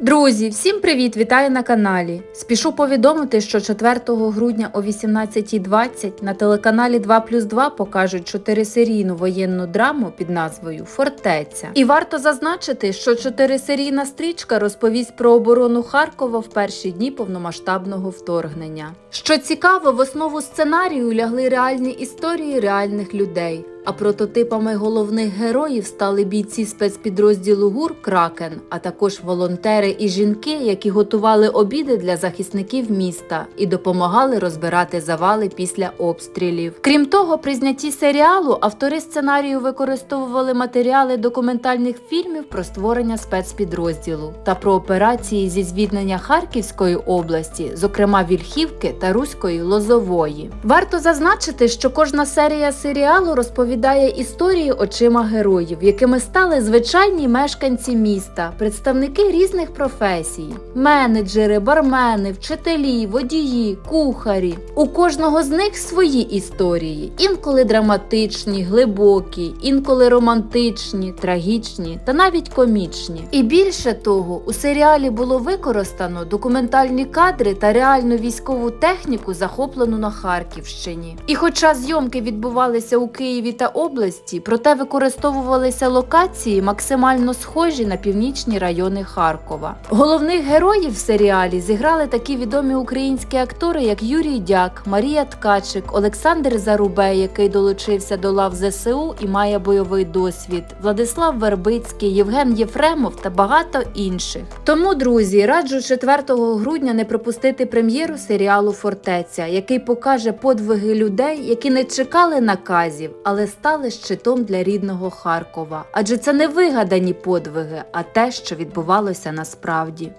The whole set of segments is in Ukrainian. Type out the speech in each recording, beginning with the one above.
Друзі, всім привіт! Вітаю на каналі. Спішу повідомити, що 4 грудня о 18.20 на телеканалі 2 плюс 2 покажуть чотирисерійну воєнну драму під назвою Фортеця. І варто зазначити, що чотирисерійна стрічка розповість про оборону Харкова в перші дні повномасштабного вторгнення. Що цікаво, в основу сценарію лягли реальні історії реальних людей. А прототипами головних героїв стали бійці спецпідрозділу ГУР Кракен, а також волонтери і жінки, які готували обіди для захисників міста і допомагали розбирати завали після обстрілів. Крім того, при знятті серіалу автори сценарію використовували матеріали документальних фільмів про створення спецпідрозділу та про операції зі звільнення Харківської області, зокрема Вільхівки та Руської Лозової. Варто зазначити, що кожна серія серіалу розповідає історії очима героїв, якими стали звичайні мешканці міста, представники різних професій: менеджери, бармени, вчителі, водії, кухарі. У кожного з них свої історії, інколи драматичні, глибокі, інколи романтичні, трагічні та навіть комічні. І більше того, у серіалі було використано документальні кадри та реальну військову техніку, захоплену на Харківщині. І хоча зйомки відбувалися у Києві та області, проте використовувалися локації максимально схожі на північні райони Харкова. Головних героїв в серіалі зіграли такі відомі українські актори, як Юрій Дяк, Марія Ткачик, Олександр Зарубей, який долучився до лав ЗСУ і має бойовий досвід, Владислав Вербицький, Євген Єфремов та багато інших. Тому, друзі, раджу 4 грудня не пропустити прем'єру серіалу Фортеця, який покаже подвиги людей, які не чекали наказів, але стали щитом для рідного Харкова. Адже це не вигадані подвиги, а те, що відбувалося насправді.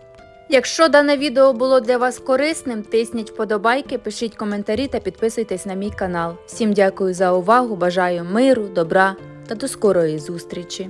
Якщо дане відео було для вас корисним, тисніть вподобайки, пишіть коментарі та підписуйтесь на мій канал. Всім дякую за увагу, бажаю миру, добра та до скорої зустрічі!